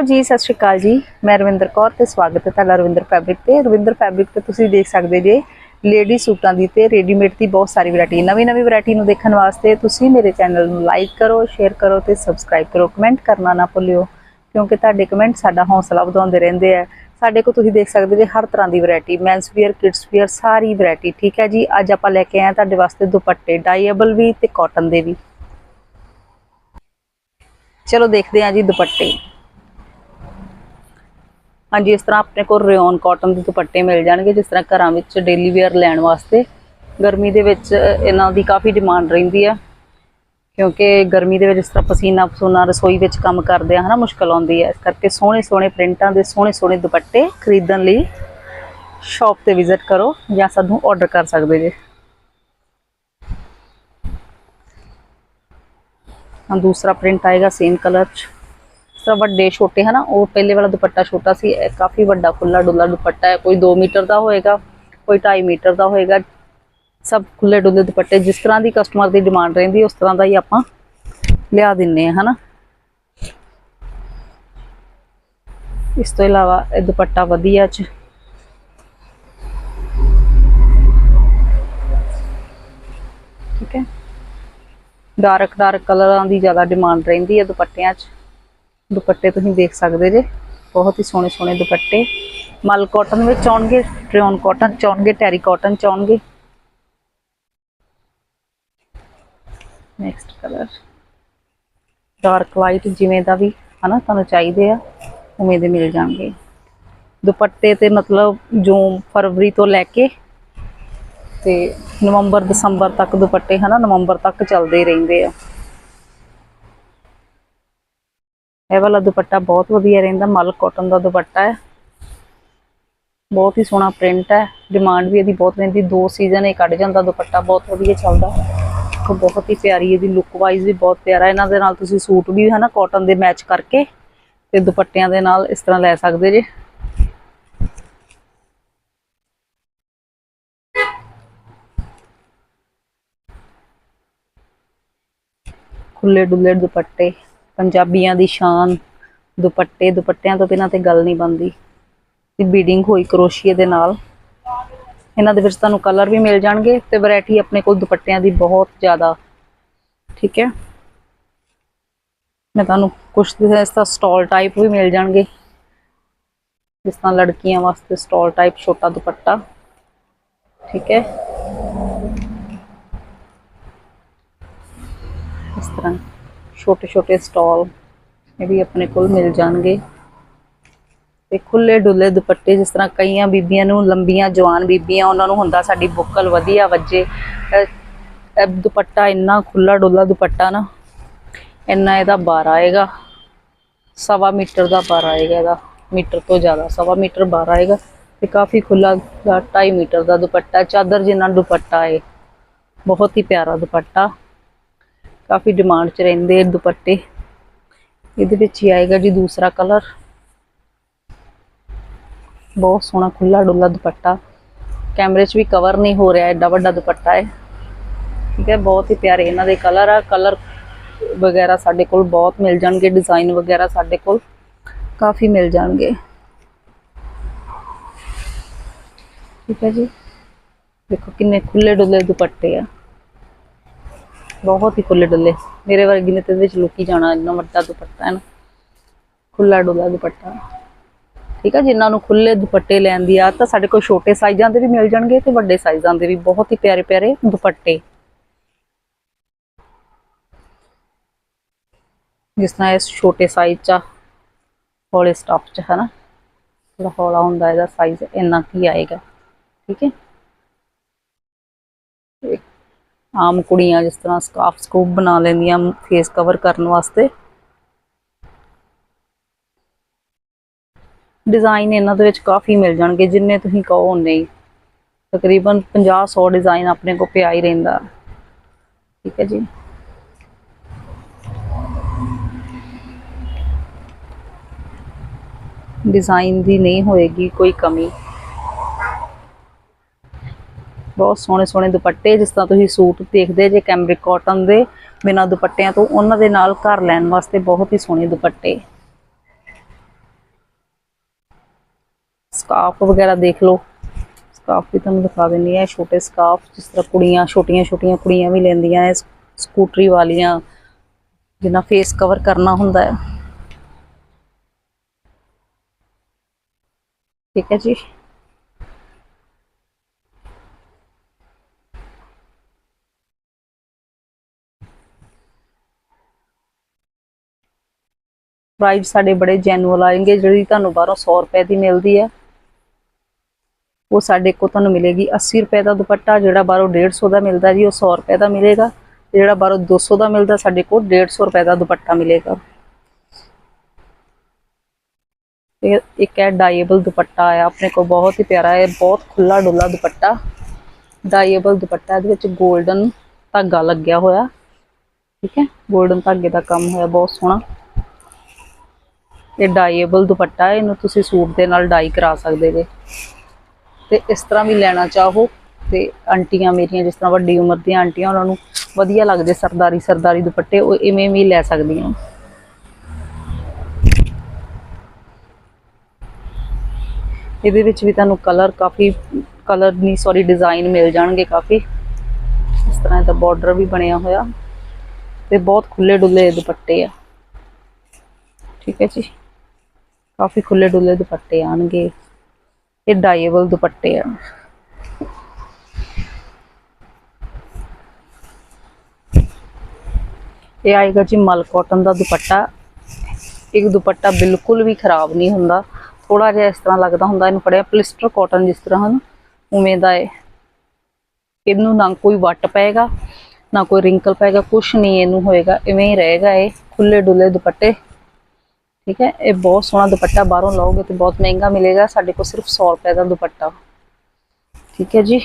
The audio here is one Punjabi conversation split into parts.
ਹੈਲੋ ਜੀ, ਸਤਿ ਸ਼੍ਰੀ ਅਕਾਲ ਜੀ। ਮੈਂ ਰਵਿੰਦਰ ਕੌਰ ਤੇ ਸਵਾਗਤ ਹੈ ਤੁਹਾਡਾ ਰਵਿੰਦਰ ਫੈਬਰਿਕ ਤੇ। ਰਵਿੰਦਰ ਫੈਬਰਿਕ ਤੇ ਤੁਸੀਂ ਦੇਖ ਸਕਦੇ ਜੇ ਲੇਡੀ ਸੂਟਾਂ ਦੀ ਤੇ ਰੈਡੀਮੇਡ ਦੀ ਬਹੁਤ ਸਾਰੀ ਵੈਰਾਈਟੀ ਨਵੀਂ ਨਵੀਂ ਵੈਰਾਈਟੀ ਨੂੰ ਦੇਖਣ ਵਾਸਤੇ ਤੁਸੀਂ ਮੇਰੇ ਚੈਨਲ ਨੂੰ ਲਾਈਕ ਕਰੋ ਸ਼ੇਅਰ ਕਰੋ ਤੇ ਸਬਸਕ੍ਰਾਈਬ ਕਰੋ। ਕਮੈਂਟ ਕਰਨਾ ਨਾ ਭੁੱਲਿਓ, ਕਿਉਂਕਿ ਤੁਹਾਡੇ ਕਮੈਂਟ ਸਾਡਾ ਹੌਸਲਾ ਵਧਾਉਂਦੇ ਰਹਿੰਦੇ ਆ। ਸਾਡੇ ਕੋਲ ਤੁਸੀਂ ਦੇਖ ਸਕਦੇ ਜੇ ਹਰ ਤਰ੍ਹਾਂ ਦੀ variety men's wear kids wear ਸਾਰੀ ਵੈਰਾਈਟੀ ਠੀਕ ਹੈ ਜੀ? ਅੱਜ ਆਪਾਂ ਲੈ ਕੇ ਆਏ ਹਾਂ ਤੁਹਾਡੇ ਵਾਸਤੇ ਦੁਪੱਟੇ ਡਾਈਏਬਲ ਵੀ ਤੇ ਕਾਟਨ ਦੇ ਵੀ। ਚਲੋ ਦੇਖਦੇ ਹਾਂ ਜੀ ਦੁਪੱਟੇ। ਹਾਂਜੀ, ਇਸ ਤਰ੍ਹਾਂ ਆਪਣੇ ਕੋਲ ਰਿਓਨ ਕਾਟਨ ਦੇ ਦੁਪੱਟੇ ਮਿਲ ਜਾਣਗੇ, ਜਿਸ ਤਰ੍ਹਾਂ ਘਰਾਂ ਵਿੱਚ ਡੇਲੀ ਵੇਅਰ ਲੈਣ ਵਾਸਤੇ। ਗਰਮੀ ਦੇ ਵਿੱਚ ਇਹਨਾਂ ਦੀ ਕਾਫੀ ਡਿਮਾਂਡ ਰਹਿੰਦੀ ਆ। ਕਿਉਂਕਿ ਗਰਮੀ ਦੇ ਵਿੱਚ ਜਿਸ ਤਰ੍ਹਾਂ ਪਸੀਨਾ ਪਸੂਨਾ ਰਸੋਈ ਵਿੱਚ ਕੰਮ ਕਰਦੇ ਆ, ਹਨਾ, ਮੁਸ਼ਕਲ ਆਉਂਦੀ ਹੈ ਇਸ ਕਰਕੇ ਸੋਹਣੇ ਸੋਹਣੇ ਪ੍ਰਿੰਟਾਂ ਦੇ ਸੋਹਣੇ ਸੋਹਣੇ ਦੁਪੱਟੇ ਖਰੀਦਣ ਲਈ ਸ਼ਾਪ ਤੇ ਵਿਜ਼ਿਟ ਕਰੋ ਜਾਂ ਸਾਨੂੰ ਆਰਡਰ ਕਰ ਸਕਦੇ ਜੇ। ਦੂਸਰਾ ਪ੍ਰਿੰਟ ਆਏਗਾ ਸੇਮ ਕਲਰ ਚ। ਤਰ੍ਹਾਂ ਵੱਡੇ ਛੋਟੇ ਹਨਾ ਉਹ ਪਹਿਲੇ ਵਾਲਾ ਦੁਪੱਟਾ ਛੋਟਾ ਸੀ ਇਹ ਕਾਫੀ ਵੱਡਾ ਖੁੱਲਾ ਡੁੱਲਾ ਦੁਪੱਟਾ ਹੈ ਕੋਈ 2 ਮੀਟਰ ਦਾ ਹੋਏਗਾ ਕੋਈ 2.5 ਮੀਟਰ ਦਾ ਹੋਏਗਾ ਸਭ ਖੁੱਲੇ ਡੁੱਲੇ ਦੁਪੱਟੇ ਜਿਸ ਤਰ੍ਹਾਂ ਦੀ ਕਸਟਮਰ ਦੀ ਡਿਮਾਂਡ ਰਹਿੰਦੀ ਹੈ, ਉਸ ਤਰ੍ਹਾਂ ਦਾ ਹੀ ਆਪਾਂ ਲਿਆ ਦਿੰਨੇ ਆ ਹਨਾ। ਇਸ ਤੋਂ ਇਲਾਵਾ ਇਹ ਦੁਪੱਟਾ ਵਧੀਆ ਚ ਠੀਕ ਹੈ। ਡਾਰਕ ਡਾਰਕ ਕਲਰਾਂ ਦੀ ਜ਼ਿਆਦਾ ਡਿਮਾਂਡ ਰਹਿੰਦੀ ਹੈ ਦੁਪੱਟਿਆਂ 'ਚ। ਦੁਪੱਟੇ ਤੁਸੀਂ ਦੇਖ ਸਕਦੇ ਜੇ। ਬਹੁਤ ਹੀ ਸੋਹਣੇ ਸੋਹਣੇ ਦੁਪੱਟੇ। ਮਲ ਕਾਟਨ ਵਿੱਚ ਆਉਣਗੇ ਟ੍ਰਿਓਨ ਕਾਟਨ ਚ ਆਉਣਗੇ ਟੈਰੀ ਕਾਟਨ ਚ ਆਉਣਗੇ। ਨੈਕਸਟ ਕਲਰ ਡਾਰਕ ਵਾਈਟ ਜਿਵੇਂ ਦਾ ਵੀ, ਹਨਾ, ਤੁਹਾਨੂੰ ਚਾਹੀਦੇ ਆ, ਉਵੇਂ ਦੇ ਮਿਲ ਜਾਣਗੇ। ਦੁਪੱਟੇ ਤੇ ਮਤਲਬ ਜੂਨ ਫਰਵਰੀ ਤੋਂ ਲੈ ਕੇ ਤੇ ਨਵੰਬਰ, ਦਸੰਬਰ ਤੱਕ ਦੁਪੱਟੇ, ਹਨਾ, ਨਵੰਬਰ ਤੱਕ ਚੱਲਦੇ ਰਹਿੰਦੇ ਆ। ਇਹ ਵਾਲਾ ਦੁਪੱਟਾ ਬਹੁਤ ਵਧੀਆ ਰਹਿੰਦਾ ਮਲ ਕਾਟਨ ਦਾ ਦੁਪੱਟਾ ਹੈ। ਬਹੁਤ ਹੀ ਸੋਹਣਾ ਪ੍ਰਿੰਟ ਹੈ ਡਿਮਾਂਡ ਵੀ ਇਹਦੀ ਬਹੁਤ ਰਹਿੰਦੀ, ਦੋ ਸੀਜ਼ਨ ਇਹ ਕੱਢ ਜਾਂਦਾ ਦੁਪੱਟਾ, ਬਹੁਤ ਵਧੀਆ ਚੱਲਦਾ। ਦੇਖੋ ਬਹੁਤ ਹੀ ਪਿਆਰੀ ਇਹਦੀ ਲੁੱਕ ਵਾਈਜ਼ ਵੀ ਬਹੁਤ ਪਿਆਰਾ, ਇਹਨਾਂ ਦੇ ਨਾਲ ਤੁਸੀਂ ਸੂਟ ਵੀ ਹਨਾ ਕਾਟਨ ਦੇ ਮੈਚ ਕਰਕੇ ਤੇ ਦੁਪੱਟਿਆਂ ਦੇ ਨਾਲ ਇਸ ਤਰ੍ਹਾਂ ਲੈ ਸਕਦੇ ਜੇ। ਖੁੱਲੇ ਡੁੱਲੇ ਦੁਪੱਟੇ। ਪੰਜਾਬੀਆਂ ਦੀ ਸ਼ਾਨ, ਦੁਪੱਟੇ, ਦੁਪੱਟਿਆਂ ਤੋਂ ਬਿਨਾਂ ਤੇ ਗੱਲ ਨਹੀਂ ਬਣਦੀ। ਤੇ ਬੀਡਿੰਗ ਹੋਈ ਕਰੋਸ਼ੀਏ ਦੇ ਨਾਲ। ਇਹਨਾਂ ਦੇ ਵਿੱਚ ਤੁਹਾਨੂੰ ਕਲਰ ਵੀ ਮਿਲ ਜਾਣਗੇ ਤੇ ਵੈਰਾਈਟੀ ਆਪਣੇ ਕੋਲ ਦੁਪੱਟਿਆਂ ਦੀ ਬਹੁਤ ਜ਼ਿਆਦਾ। ਠੀਕ ਹੈ? ਮੈਂ ਤੁਹਾਨੂੰ ਕੁਝ ਇਸ ਦਾ ਸਟਾਲ ਟਾਈਪ ਵੀ ਮਿਲ ਜਾਣਗੇ। ਜਿਸ ਤਰ੍ਹਾਂ ਲੜਕੀਆਂ ਵਾਸਤੇ ਸਟਾਲ ਟਾਈਪ ਛੋਟਾ ਦੁਪੱਟਾ। ਠੀਕ ਹੈ? ਇਸ ਤਰ੍ਹਾਂ। ਛੋਟੇ ਛੋਟੇ ਸਟਾਲ, ਇਹ ਵੀ ਆਪਣੇ ਕੋਲ ਮਿਲ ਜਾਣਗੇ। ਤੇ ਖੁੱਲੇ ਡੁੱਲੇ ਦੁਪੱਟੇ, ਜਿਸ ਤਰ੍ਹਾਂ ਕਈਆਂ ਬੀਬੀਆਂ ਨੂੰ, ਲੰਬੀਆਂ, ਜਵਾਨ ਬੀਬੀਆਂ, ਉਹਨਾਂ ਨੂੰ ਹੁੰਦਾ ਸਾਡੀ ਬੁੱਕਲ ਵਧੀਆ ਵੱਜੇ। ਦੁਪੱਟਾ ਇੰਨਾ ਖੁੱਲਾ ਡੁੱਲਾ ਦੁਪੱਟਾ ਨਾ, ਇੰਨਾ ਇਹਦਾ ਬਾਰ ਆਏਗਾ। ਸਵਾ ਮੀਟਰ ਦਾ ਬਾਰ ਆਏਗਾ ਇਹਦਾ, ਮੀਟਰ ਤੋਂ ਜ਼ਿਆਦਾ, ਸਵਾ ਮੀਟਰ ਬਾਰ ਆਏਗਾ। ਤੇ ਕਾਫੀ ਖੁੱਲਾ 2.5 ਮੀਟਰ ਦਾ ਦੁਪੱਟਾ, ਚਾਦਰ ਜਿੰਨਾ ਦੁਪੱਟਾ ਹੈ ਬਹੁਤ ਹੀ ਪਿਆਰਾ ਦੁਪੱਟਾ। ਕਾਫੀ ਡਿਮਾਂਡ 'ਚ ਰਹਿੰਦੇ ਇਹ ਦੁਪੱਟੇ ਇਹਦੇ ਵਿੱਚ ਹੀ ਆਏਗਾ ਜੀ ਦੂਸਰਾ ਕਲਰ ਬਹੁਤ ਸੋਹਣਾ ਖੁੱਲਾ ਡੁੱਲਾ ਦੁਪੱਟਾ ਕੈਮਰੇ 'ਚ ਵੀ ਕਵਰ ਨਹੀਂ ਹੋ ਰਿਹਾ ਐਡਾ ਵੱਡਾ ਦੁਪੱਟਾ ਹੈ ਠੀਕ ਹੈ ਬਹੁਤ ਹੀ ਪਿਆਰੇ ਇਹਨਾਂ ਦੇ ਕਲਰ ਆ ਕਲਰ ਵਗੈਰਾ ਸਾਡੇ ਕੋਲ ਬਹੁਤ ਮਿਲ ਜਾਣਗੇ ਡਿਜ਼ਾਈਨ ਵਗੈਰਾ ਸਾਡੇ ਕੋਲ ਕਾਫੀ ਮਿਲ ਜਾਣਗੇ ਠੀਕ ਹੈ ਜੀ ਦੇਖੋ ਕਿੰਨੇ ਖੁੱਲੇ ਡੁੱਲੇ ਦੁਪੱਟੇ ਆ ਬਹੁਤ ਹੀ ਖੁੱਲੇ ਡੁੱਲੇ। ਮੇਰੇ ਵਰਗੀ ਨੇ ਤੇ ਵਿੱਚ ਲੁਕੀ ਜਾਣਾ, ਇੰਨਾ ਵੱਡਾ ਦੁਪੱਟਾ ਹੈ ਨਾ। ਖੁੱਲਾ ਡੁੱਲਾ ਦੁਪੱਟਾ। ਠੀਕ ਹੈ ਜਿਨ੍ਹਾਂ ਨੂੰ ਖੁੱਲੇ ਦੁਪੱਟੇ ਲੈਣ ਦੀ ਆ। ਤਾਂ ਸਾਡੇ ਕੋਲ ਛੋਟੇ ਸਾਈਜ਼ਾਂ ਦੇ ਵੀ ਮਿਲ ਜਾਣਗੇ ਤੇ ਵੱਡੇ ਸਾਈਜ਼ਾਂ ਦੇ ਵੀ। ਬਹੁਤ ਹੀ ਪਿਆਰੇ ਪਿਆਰੇ ਦੁਪੱਟੇ। ਜਿਸ ਤਰ੍ਹਾਂ ਇਸ ਛੋਟੇ ਸਾਈਜ਼ ਚ ਹੌਲੇ ਸਟਾਫ ਚ, ਹੈ ਨਾ। ਥੋੜਾ ਹੌਲਾ ਹੁੰਦਾ ਇਹਦਾ ਸਾਈਜ਼ ਇੰਨਾ ਕੀ ਆਏਗਾ। ਠੀਕ ਹੈ। ਇੱਕ ਆਮ ਕੁੜੀਆਂ ਜਿਸ ਤਰ੍ਹਾਂ ਸਕਾਫ਼ ਸਕੂਪ ਬਣਾ ਲੈਂਦੀਆਂ ਫੇਸ ਕਵਰ ਕਰਨ ਵਾਸਤੇ। ਡਿਜ਼ਾਈਨ ਇਹਨਾਂ ਦੇ ਵਿੱਚ ਕਾਫੀ ਮਿਲ ਜਾਣਗੇ, ਜਿੰਨੇ ਤੁਸੀਂ ਕਹੋ ਉਨੇ ਹੀ। ਤਕਰੀਬਨ 50 100 ਡਿਜ਼ਾਈਨ ਆਪਣੇ ਕੋਲ ਪਿਆ ਹੀ ਰਹਿੰਦਾ। ਠੀਕ ਹੈ ਜੀ। ਡਿਜ਼ਾਈਨ ਦੀ ਨਹੀਂ ਹੋਏਗੀ ਕੋਈ ਕਮੀ। ਬਹੁਤ ਸੋਹਣੇ ਸੋਹਣੇ ਦੁਪੱਟੇ, ਜਿਸ ਤਰ੍ਹਾਂ ਤੁਸੀਂ ਸੂਟ ਦੇਖਦੇ ਜੇ ਕੈਮਰਿਕ ਕਾਟਨ ਦੇ ਬਿਨਾਂ ਦੁਪੱਟਿਆਂ ਤੋਂ, ਉਹਨਾਂ ਦੇ ਨਾਲ ਘਰ ਲੈਣ ਵਾਸਤੇ ਬਹੁਤ ਹੀ ਸੋਹਣੇ ਦੁਪੱਟੇ। ਸਕਾਫ ਵਗੈਰਾ ਦੇਖ ਲਓ। ਸਕਾਰਫ ਵੀ ਤੁਹਾਨੂੰ ਦਿਖਾ ਦਿੰਨੀ ਹੈ ਛੋਟੇ ਸਕਾਫ ਜਿਸ ਤਰ੍ਹਾਂ ਕੁੜੀਆਂ, ਛੋਟੀਆਂ ਛੋਟੀਆਂ ਕੁੜੀਆਂ ਵੀ ਲੈਂਦੀਆਂ ਐ, ਸਕੂਟਰੀ ਵਾਲੀਆਂ ਜਿਨ੍ਹਾਂ ਫੇਸ ਕਵਰ ਕਰਨਾ ਹੁੰਦਾ ਹੈ ਠੀਕ ਹੈ ਜੀ। ਪ੍ਰਾਈਸ ਸਾਡੇ ਬੜੇ ਜੈਨੂਅਲ ਆਏਗੇ, ਜਿਹੜੀ ਤੁਹਾਨੂੰ ਬਾਹਰੋਂ 100 ਰੁਪਏ ਦੀ ਮਿਲਦੀ ਹੈ। ਉਹ ਸਾਡੇ ਕੋਲ ਤੁਹਾਨੂੰ ਮਿਲੇਗੀ। 80 ਰੁਪਏ ਦਾ ਦੁਪੱਟਾ, ਜਿਹੜਾ ਬਾਹਰੋਂ 150 ਦਾ ਮਿਲਦਾ ਜੀ, ਉਹ 100 ਰੁਪਏ ਦਾ ਮਿਲੇਗਾ। ਜਿਹੜਾ ਬਾਹਰੋਂ 200 ਦਾ ਮਿਲਦਾ, ਸਾਡੇ ਕੋਲ 150 ਰੁਪਏ ਦਾ ਦੁਪੱਟਾ ਮਿਲੇਗਾ। ਇੱਕ ਹੈ ਡਾਈਏਬਲ ਦੁਪੱਟਾ ਆਇਆ, ਆਪਣੇ ਕੋਲ ਬਹੁਤ ਹੀ ਪਿਆਰਾ ਹੈ ਬਹੁਤ ਖੁੱਲਾ ਡੁੱਲਾ ਦੁਪੱਟਾ। ਡਾਈਏਬਲ ਦੁਪੱਟਾ, ਇਹਦੇ ਵਿੱਚ 골ਡਨ ਧਾਗਾ ਲੱਗਿਆ ਹੋਇਆ। ਠੀਕ ਹੈ? 골ਡਨ ਧਾਗੇ ਦਾ ਕੰਮ ਹੋਇਆ, ਬਹੁਤ ਸੋਹਣਾ। ਇਹ ਡਾਈਏਬਲ ਦੁਪੱਟਾ ਹੈ ਇਹਨੂੰ ਤੁਸੀਂ ਸੂਟ ਦੇ ਨਾਲ ਡਾਈ ਕਰਾ ਸਕਦੇ ਜੇ। ਤੇ ਇਸ ਤਰ੍ਹਾਂ ਵੀ ਲੈਣਾ ਚਾਹੋ ਤੇ ਆਂਟੀਆਂ ਮੇਰੀਆਂ, ਜਿਸ ਤਰ੍ਹਾਂ ਵੱਡੀ ਉਮਰ ਦੀਆਂ ਆਂਟੀਆਂ, ਉਹਨਾਂ ਨੂੰ ਵਧੀਆ ਲੱਗਦੇ ਸਰਦਾਰੀ ਸਰਦਾਰੀ ਦੁਪੱਟੇ, ਉਹ ਇਵੇਂ ਵੀ ਲੈ ਸਕਦੀਆਂ। ਇਹਦੇ ਵਿੱਚ ਵੀ ਤੁਹਾਨੂੰ ਕਲਰ ਕਾਫੀ, ਕਲਰ ਨਹੀਂ ਸੌਰੀ ਡਿਜ਼ਾਈਨ ਮਿਲ ਜਾਣਗੇ ਕਾਫੀ। ਇਸ ਤਰ੍ਹਾਂ ਦਾ ਬਾਰਡਰ ਵੀ ਬਣਿਆ ਹੋਇਆ। ਤੇ ਬਹੁਤ ਖੁੱਲੇ ਡੁੱਲੇ ਦੁਪੱਟੇ ਆ। ਠੀਕ ਹੈ ਜੀ। ਕਾਫੀ ਖੁੱਲੇ ਡੁੱਲੇ ਦੁਪੱਟੇ ਆਣਗੇ, ਇਹ ਡਾਈਏਬਲ ਦੁਪੱਟੇ ਆ। ਇਹ ਆਏਗਾ ਜੀ ਮਲ ਕਾਟਨ ਦਾ ਦੁਪੱਟਾ। ਇੱਕ ਦੁਪੱਟਾ ਬਿਲਕੁਲ ਵੀ ਖਰਾਬ ਨਹੀਂ ਹੁੰਦਾ। ਥੋੜਾ ਜਿਹਾ ਇਸ ਤਰ੍ਹਾਂ ਲੱਗਦਾ ਹੁੰਦਾ, ਇਹਨੂੰ ਫੜਿਆ ਪਲਿਸਟਰ ਕਾਟਨ ਜਿਸ ਤਰ੍ਹਾਂ, ਹਨ? ਉਵੇਂ ਦਾ ਹੈ ਇਹਨੂੰ ਨਾ ਕੋਈ ਵੱਟ ਪਏਗਾ, ਨਾ ਕੋਈ ਰਿੰਕਲ ਪਏਗਾ, ਕੁਛ ਨਹੀਂ ਇਹਨੂੰ ਹੋਏਗਾ, ਇਵੇਂ ਹੀ ਰਹੇਗਾ ਇਹ ਖੁੱਲੇ ਡੁੱਲੇ ਦੁਪੱਟੇ। ਠੀਕ ਹੈ? ਇਹ ਬਹੁਤ ਸੋਹਣਾ ਦੁਪੱਟਾ ਬਾਹਰੋਂ ਲਓਗੇ ਤੇ ਬਹੁਤ ਮਹਿੰਗਾ ਮਿਲੇਗਾ। ਸਾਡੇ ਕੋਲ ਸਿਰਫ 100 ਰੁਪਏ ਦਾ ਦੁਪੱਟਾ। ਠੀਕ ਹੈ ਜੀ?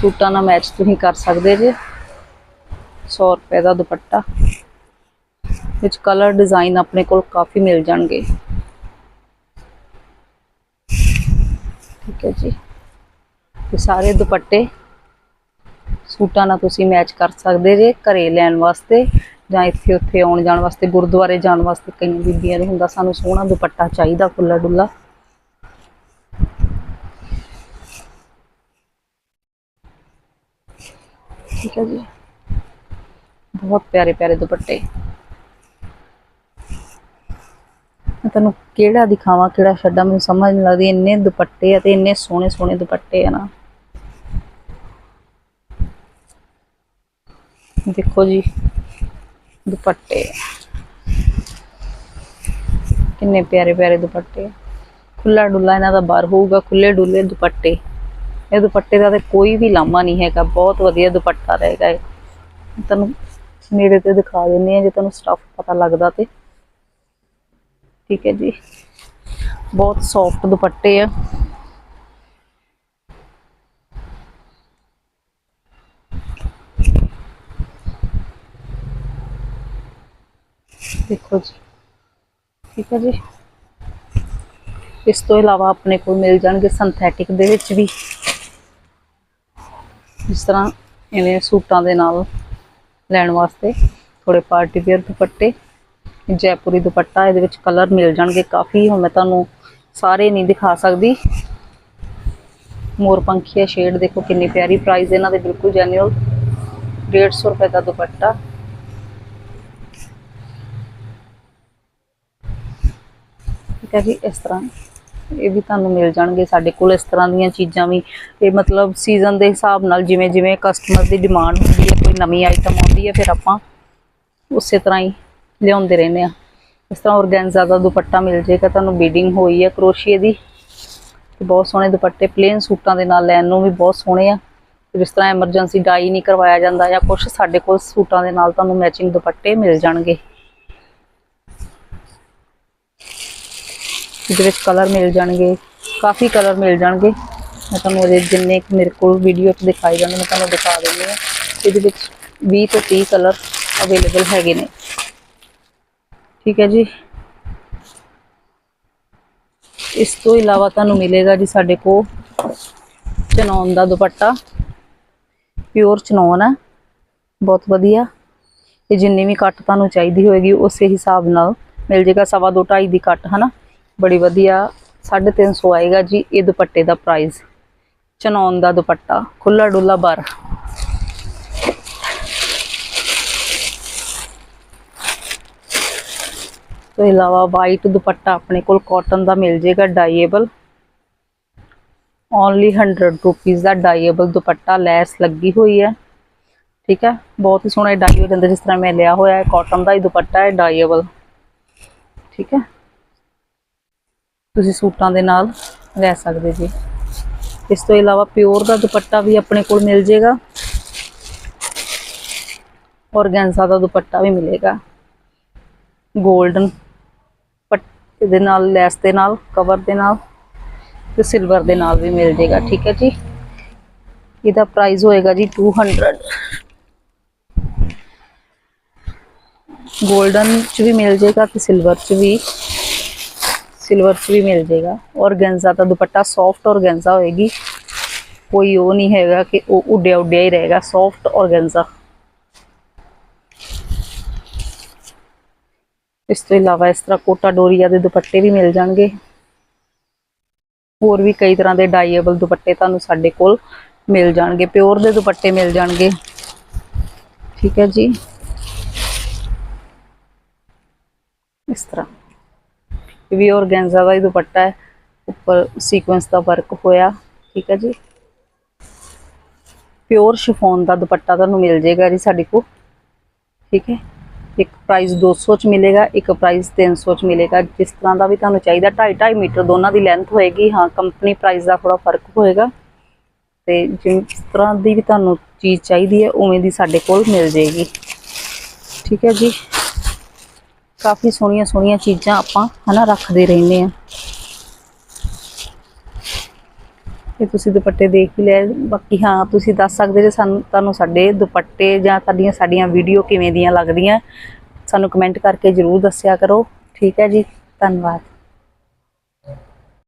ਸੂਟਾਂ ਨਾਲ ਮੈਚ ਤੁਸੀਂ ਕਰ ਸਕਦੇ ਜੇ। 100 ਰੁਪਏ ਦਾ ਦੁਪੱਟਾ। ਵਿੱਚ ਕਲਰ ਡਿਜ਼ਾਈਨ ਆਪਣੇ ਕੋਲ ਕਾਫੀ ਮਿਲ ਜਾਣਗੇ। ਠੀਕ ਹੈ ਜੀ? ਇਹ ਸਾਰੇ ਦੁਪੱਟੇ ਸੂਟਾਂ ਨਾਲ ਤੁਸੀਂ ਮੈਚ ਕਰ ਸਕਦੇ ਜੇ ਘਰੇ ਲੈਣ ਵਾਸਤੇ। ਜਾਂ ਇੱਥੇ ਉੱਥੇ ਆਉਣ ਜਾਣ ਵਾਸਤੇ, ਗੁਰਦੁਆਰੇ ਜਾਣ ਵਾਸਤੇ ਕਈ ਬੀਬੀਆਂ ਨੂੰ ਹੁੰਦਾ, ਸਾਨੂੰ ਸੋਹਣਾ ਦੁਪੱਟਾ ਚਾਹੀਦਾ ਖੁੱਲਾ ਡੁੱਲਾ। ਠੀਕ ਹੈ ਜੀ। ਬਹੁਤ ਪਿਆਰੇ ਪਿਆਰੇ ਦੁਪੱਟੇ। ਮੈਂ ਤੁਹਾਨੂੰ ਕਿਹੜਾ ਦਿਖਾਵਾਂ, ਕਿਹੜਾ ਛੱਡਾਂ, ਮੈਨੂੰ ਸਮਝ ਨਹੀਂ ਲੱਗਦੀ, ਇੰਨੇ ਦੁਪੱਟੇ ਆ ਤੇ ਇੰਨੇ ਸੋਹਣੇ ਸੋਹਣੇ ਦੁਪੱਟੇ ਆ ਨਾ। ਦੇਖੋ ਜੀ। ਦੁਪੱਟੇ। ਕਿੰਨੇ ਪਿਆਰੇ ਪਿਆਰੇ ਦੁਪੱਟੇ। ਖੁੱਲਾ ਡੁੱਲਾ ਇਹਨਾਂ ਦਾ ਬਾਹਰ ਹੋਊਗਾ ਖੁੱਲੇ ਡੁੱਲੇ ਦੁਪੱਟੇ। ਇਹ ਦੁਪੱਟੇ ਦਾ ਤੇ ਕੋਈ ਵੀ ਲਾਮਾ ਨਹੀਂ ਹੈਗਾ, ਬਹੁਤ ਵਧੀਆ ਦੁਪੱਟਾ ਰਹੇਗਾ ਇਹ। ਤੁਹਾਨੂੰ ਨੇੜੇ ਤੇ ਦਿਖਾ ਦਿੰਨੀ ਆ ਜੇ ਤੁਹਾਨੂੰ ਸਟਫ ਪਤਾ ਲੱਗਦਾ ਤੇ। ਠੀਕ ਹੈ ਜੀ। ਬਹੁਤ ਸੌਫਟ ਦੁਪੱਟੇ ਆ। ਦੇਖੋ ਜੀ। ਠੀਕ ਹੈ ਜੀ। ਇਸ ਤੋਂ ਇਲਾਵਾ ਆਪਣੇ ਕੋਲ ਮਿਲ ਜਾਣਗੇ ਸਿੰਥੈਟਿਕ ਦੇ ਵਿੱਚ ਵੀ। ਜਿਸ ਤਰ੍ਹਾਂ ਇਹਨੇ ਸੂਟਾਂ ਦੇ ਨਾਲ ਲੈਣ ਵਾਸਤੇ ਥੋੜੇ ਪਾਰਟੀ ਵੇਅਰ ਦੁਪੱਟੇ, ਜੈਪੁਰੀ ਦੁਪੱਟਾ, ਇਹਦੇ ਵਿੱਚ ਕਲਰ ਮਿਲ ਜਾਣਗੇ ਕਾਫੀ। ਹੁਣ ਮੈਂ ਤੁਹਾਨੂੰ ਸਾਰੇ ਨਹੀਂ ਦਿਖਾ ਸਕਦੀ। ਮੋਰ ਪੰਖੀਆ ਸ਼ੇਡ ਦੇਖੋ ਕਿੰਨੀ ਪਿਆਰੀ ਪ੍ਰਾਈਸ ਇਹਨਾਂ ਦੇ ਬਿਲਕੁਲ ਜੈਨੂਅਲ 150 ਰੁਪਏ ਦਾ ਦੁਪੱਟਾ। ਠੀਕ ਹੈ ਜੀ, ਇਸ ਤਰ੍ਹਾਂ ਇਹ ਵੀ ਤੁਹਾਨੂੰ ਮਿਲ ਜਾਣਗੇ ਸਾਡੇ ਕੋਲ, ਇਸ ਤਰ੍ਹਾਂ ਦੀਆਂ ਚੀਜ਼ਾਂ ਵੀ। ਇਹ ਮਤਲਬ ਸੀਜ਼ਨ ਦੇ ਹਿਸਾਬ ਨਾਲ ਜਿਵੇਂ ਜਿਵੇਂ ਕਸਟਮਰ ਦੀ ਡਿਮਾਂਡ ਹੁੰਦੀ ਹੈ, ਕੋਈ ਨਵੀਂ ਆਈਟਮ ਆਉਂਦੀ ਹੈ, ਫਿਰ ਆਪਾਂ ਉਸੇ ਤਰ੍ਹਾਂ ਹੀ ਲਿਆਉਂਦੇ ਰਹਿੰਦੇ ਆ ਇਸ ਤਰ੍ਹਾਂ ਔਰਗੈਂਜ਼ਾ ਦਾ ਦੁਪੱਟਾ ਮਿਲ ਜੇਗਾ ਤੁਹਾਨੂੰ ਬੀਡਿੰਗ ਹੋਈ ਹੈ ਕਰੋਸ਼ੀਏ ਦੀ। ਤੇ ਬਹੁਤ ਸੋਹਣੇ ਦੁਪੱਟੇ ਪਲੇਨ ਸੂਟਾਂ ਦੇ ਨਾਲ ਲੈਣ ਨੂੰ ਵੀ ਬਹੁਤ ਸੋਹਣੇ ਆ। ਜਿਸ ਤਰ੍ਹਾਂ ਐਮਰਜੈਂਸੀ ਡਾਈ ਨਹੀਂ ਕਰਵਾਇਆ ਜਾਂਦਾ ਜਾਂ ਕੁਝ ਸਾਡੇ ਕੋਲ ਸੂਟਾਂ ਦੇ ਨਾਲ ਤੁਹਾਨੂੰ ਮੈਚਿੰਗ ਦੁਪੱਟੇ ਮਿਲ ਜਾਣਗੇ। ਇਹਦੇ ਵਿੱਚ ਕਲਰ ਮਿਲ ਜਾਣਗੇ, ਕਾਫੀ ਕਲਰ ਮਿਲ ਜਾਣਗੇ। ਮੈਂ ਤੁਹਾਨੂੰ ਇਹਦੇ ਜਿੰਨੇ ਮੇਰੇ ਕੋਲ ਵੀਡੀਓ 'ਚ ਦਿਖਾਏ ਜਾਂਦੇ ਮੈਂ ਤੁਹਾਨੂੰ ਦਿਖਾ ਦਿੰਦੀ ਹਾਂ। ਇਹਦੇ ਵਿੱਚ 20 ਤੋਂ 30 ਕਲਰ ਅਵੇਲੇਬਲ ਹੈਗੇ ਨੇ। ਠੀਕ ਹੈ ਜੀ। ਇਸ ਤੋਂ ਇਲਾਵਾ ਤੁਹਾਨੂੰ ਮਿਲੇਗਾ ਜੀ ਸਾਡੇ ਕੋਲ ਚਨੌਨ ਦਾ ਦੁਪੱਟਾ। ਪਿਓਰ ਚਨੌਨ ਹੈ। ਬਹੁਤ ਵਧੀਆ। ਇਹ ਜਿੰਨੀ ਵੀ ਕੱਟ ਤੁਹਾਨੂੰ ਚਾਹੀਦੀ ਹੋਏਗੀ, ਉਸੇ ਹਿਸਾਬ ਨਾਲ ਮਿਲ ਜੇਗਾ ਸਵਾ ਦੋ ਢਾਈ ਦੀ ਕੱਟ, ਹਨਾ? ਬੜੀ ਵਧੀਆ 350 ਆਏਗਾ ਜੀ, ਇਹ ਦੁਪੱਟੇ ਦਾ ਪ੍ਰਾਈਸ ਚਨੌਨ ਦਾ ਦੁਪੱਟਾ ਖੁੱਲਾ ਡੁੱਲਾ ਬਰ। ਤੋਂ ਇਲਾਵਾ ਵਾਈਟ ਦੁਪੱਟਾ ਆਪਣੇ ਕੋਲ ਕਾਟਨ ਦਾ ਮਿਲ ਜੇਗਾ ਡਾਈਏਬਲ ਓਨਲੀ 100 ਰੁਪੀਸ ਦਾ ਡਾਈਏਬਲ ਦੁਪੱਟਾ, ਲੈਸ ਲੱਗੀ ਹੋਈ ਹੈ। ਠੀਕ ਹੈ, ਬਹੁਤ ਹੀ ਸੋਹਣਾ ਡਾਈ ਹੋ ਜਾਂਦਾ ਜਿਸ ਤਰ੍ਹਾਂ ਮੈਂ ਲਿਆ ਹੋਇਆ ਹੈ ਕਾਟਨ ਦਾ ਹੀ ਦੁਪੱਟਾ ਹੈ ਡਾਈਏਬਲ ਠੀਕ ਹੈ। ਤੁਸੀਂ ਸੂਟਾਂ ਦੇ ਨਾਲ ਲੈ ਸਕਦੇ ਜੀ। ਇਸ ਤੋਂ ਇਲਾਵਾ ਪਿਓਰ ਦਾ ਦੁਪੱਟਾ ਵੀ ਆਪਣੇ ਕੋਲ ਮਿਲ ਜੇਗਾ। ਔਰਗੈਂਜ਼ਾ ਦਾ ਦੁਪੱਟਾ ਵੀ ਮਿਲੇਗਾ। 골ਡਨ ਪੱਟੇ ਦੇ ਨਾਲ, ਲੈਸ ਦੇ ਨਾਲ, ਕਵਰ ਦੇ ਨਾਲ ਤੇ ਸਿਲਵਰ ਦੇ ਨਾਲ ਵੀ ਮਿਲ ਜੇਗਾ, ਠੀਕ ਹੈ ਜੀ। ਇਹਦਾ ਪ੍ਰਾਈਸ ਹੋਏਗਾ ਜੀ 200 골ਡਨ ਚ ਵੀ ਮਿਲ ਜੇਗਾ ਤੇ ਸਿਲਵਰ ਚ ਵੀ। ਸਿਲਵਰ ਚ ਵੀ ਮਿਲ ਜੇਗਾ ਔਰਗੈਂਜ਼ਾ ਦਾ ਦੁਪੱਟਾ ਸੌਫਟ ਔਰਗੈਂਜ਼ਾ ਹੋਏਗੀ। ਕੋਈ ਉਹ ਨਹੀਂ ਹੈਗਾ ਕਿ ਉਹ ਉੱਡਿਆ ਉੱਡਿਆ ਹੀ ਰਹੇਗਾ। ਸੌਫਟ ਔਰਗੈਂਜ਼ਾ ਇਸ ਤੋਂ ਇਲਾਵਾ ਇਸ ਤਰ੍ਹਾਂ ਕੋਟਾ ਡੋਰੀਆ ਦੇ ਦੁਪੱਟੇ ਵੀ ਮਿਲ ਜਾਣਗੇ। ਹੋਰ ਵੀ ਕਈ ਤਰ੍ਹਾਂ ਦੇ ਡਾਈਏਬਲ ਦੁਪੱਟੇ ਤੁਹਾਨੂੰ ਸਾਡੇ ਕੋਲ ਮਿਲ ਜਾਣਗੇ। ਪਿਓਰ ਦੇ ਦੁਪੱਟੇ ਮਿਲ ਜਾਣਗੇ। ਠੀਕ ਹੈ ਜੀ। ਇਸ ਤਰ੍ਹਾਂ। ਵੀ ਔਰਗੈਂਜ਼ਾ ਦਾ ਹੀ ਦੁਪੱਟਾ ਹੈ। ਉੱਪਰ ਸੀਕੁਐਂਸ ਦਾ ਵਰਕ ਹੋਇਆ, ਠੀਕ ਹੈ ਜੀ। ਪਿਓਰ ਸ਼ਿਫੋਨ ਦਾ ਦੁਪੱਟਾ ਤੁਹਾਨੂੰ ਮਿਲ ਜਾਏਗਾ ਜੀ ਸਾਡੇ ਕੋਲ, ਠੀਕ ਹੈ। ਇੱਕ ਪ੍ਰਾਈਸ 200 ਚ ਮਿਲੇਗਾ, ਇੱਕ ਪ੍ਰਾਈਸ 300 ਚ ਮਿਲੇਗਾ। ਜਿਸ ਤਰ੍ਹਾਂ ਦਾ ਵੀ ਤੁਹਾਨੂੰ ਚਾਹੀਦਾ 2.5 2.5 ਮੀਟਰ ਦੋਨਾਂ ਦੀ ਲੈਂਥ ਹੋਏਗੀ। ਹਾਂ ਕੰਪਨੀ ਪ੍ਰਾਈਸ ਦਾ ਥੋੜਾ ਫ਼ਰਕ ਹੋਏਗਾ। ਤੇ ਜਿਸ ਤਰ੍ਹਾਂ ਦੀ ਵੀ ਤੁਹਾਨੂੰ ਚੀਜ਼ ਚਾਹੀਦੀ ਹੈ, ਉਵੇਂ ਦੀ ਸਾਡੇ ਕੋਲ ਮਿਲ ਜਾਏਗੀ। ਠੀਕ ਹੈ ਜੀ। ਕਾਫੀ ਸੋਹਣੀਆਂ ਸੋਹਣੀਆਂ ਚੀਜ਼ਾਂ ਆਪਾਂ ਹਨਾ ਰੱਖਦੇ ਰਹਿੰਦੇ ਆ ਇਹ ਤੁਸੀਂ ਦੁਪੱਟੇ ਦੇਖ ਹੀ ਲੈ ਬਾਕੀ ਹਾਂ, ਤੁਸੀਂ ਦੱਸ ਸਕਦੇ ਜੇ ਸਾਨੂੰ, ਤੁਹਾਨੂੰ ਸਾਡੇ ਦੁਪੱਟੇ ਜਾਂ ਤੁਹਾਡੀਆਂ ਸਾਡੀਆਂ ਵੀਡੀਓ ਕਿਵੇਂ ਦੀਆਂ ਲੱਗਦੀਆਂ, ਸਾਨੂੰ ਕਮੈਂਟ ਕਰਕੇ ਜਰੂਰ ਦੱਸਿਆ ਕਰੋ। ਠੀਕ ਹੈ ਜੀ, ਧੰਨਵਾਦ।